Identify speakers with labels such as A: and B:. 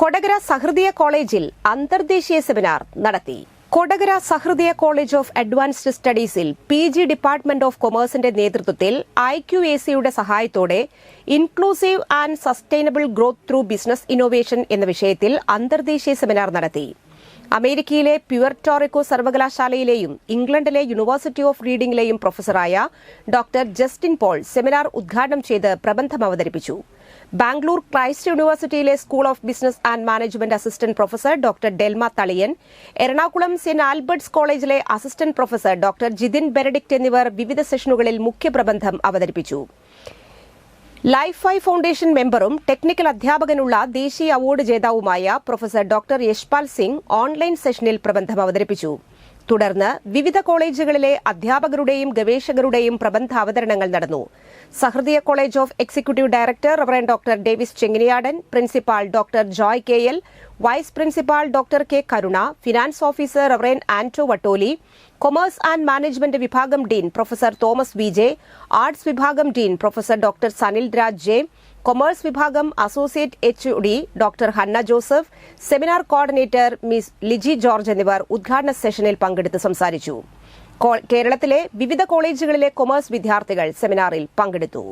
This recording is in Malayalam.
A: കൊടകര സഹൃദയ കോളേജിൽ അന്തർദേശീയ സെമിനാർ നടത്തി. Kodakara Sahrudaya college of advanced സ്റ്റഡീസിൽ P G department of കൊമേഴ്സിന്റെ നേതൃത്വത്തിൽ ഐ ക്യു എ സിയുടെ സഹായത്തോടെ inclusive and sustainable growth through business innovation എന്ന വിഷയത്തിൽ അന്തർദേശീയ സെമിനാർ നടത്തി. അമേരിക്കയിലെ പ്യുവർട്ടോറിക്കോ സർവകലാശാലയിലെയും ഇംഗ്ലണ്ടിലെ യൂണിവേഴ്സിറ്റി ഓഫ് റീഡിംഗിലെയും പ്രൊഫസറായ ഡോക്ടർ ജസ്റ്റിൻ പോൾ സെമിനാർ ഉദ്ഘാടനം ചെയ്ത് പ്രബന്ധം അവതരിപ്പിച്ചു. ബാംഗ്ലൂർ ക്രൈസ്റ്റ് യൂണിവേഴ്സിറ്റിയിലെ school of business and management assistant professor doctor Delma Thaliyan Ernakulam saint Albert's കോളേജിലെ assistant professor doctor Jithin Benedict എന്നിവർ വിവിധ സെഷനുകളിൽ മുഖ്യപ്രബന്ധം അവതരിപ്പിച്ചു. ലൈഫ് ഐ ഫൗണ്ടേഷൻ മെമ്പറും ടെക്നിക്കൽ അധ്യാപകനുള്ള ദേശീയ award ജേതാവുമായ professor doctor Yashpal Singh online സെഷനിൽ പ്രബന്ധം അവതരിപ്പിച്ചു. തുടർന്ന് വിവിധ കോളേജുകളിലെ അധ്യാപകരുടെയും ഗവേഷകരുടെയും പ്രബന്ധ അവതരണങ്ങൾ നടന്നു. Sahrdaya college of executive director reverend doctor Davis Chenginiyadan principal doctor Joy K L vice principal doctor K Karuna finance officer reverend Anto Vattoli commerce and management വിഭാഗം dean professor Thomas V J arts വിഭാഗം dean professor doctor Sanil Raj J commerce വിഭാഗം associate H D doctor Hanna Joseph seminar coordinator miss Liji George എന്നിവർ ഉദ്ഘാടന സെഷനിൽ പങ്കെടുത്ത് സംസാരിച്ചു. കേരളത്തിലെ വിവിധ കോളേജുകളിലെ കൊമേഴ്സ് വിദ്യാർത്ഥികൾ സെമിനാറിൽ പങ്കെടുത്തു.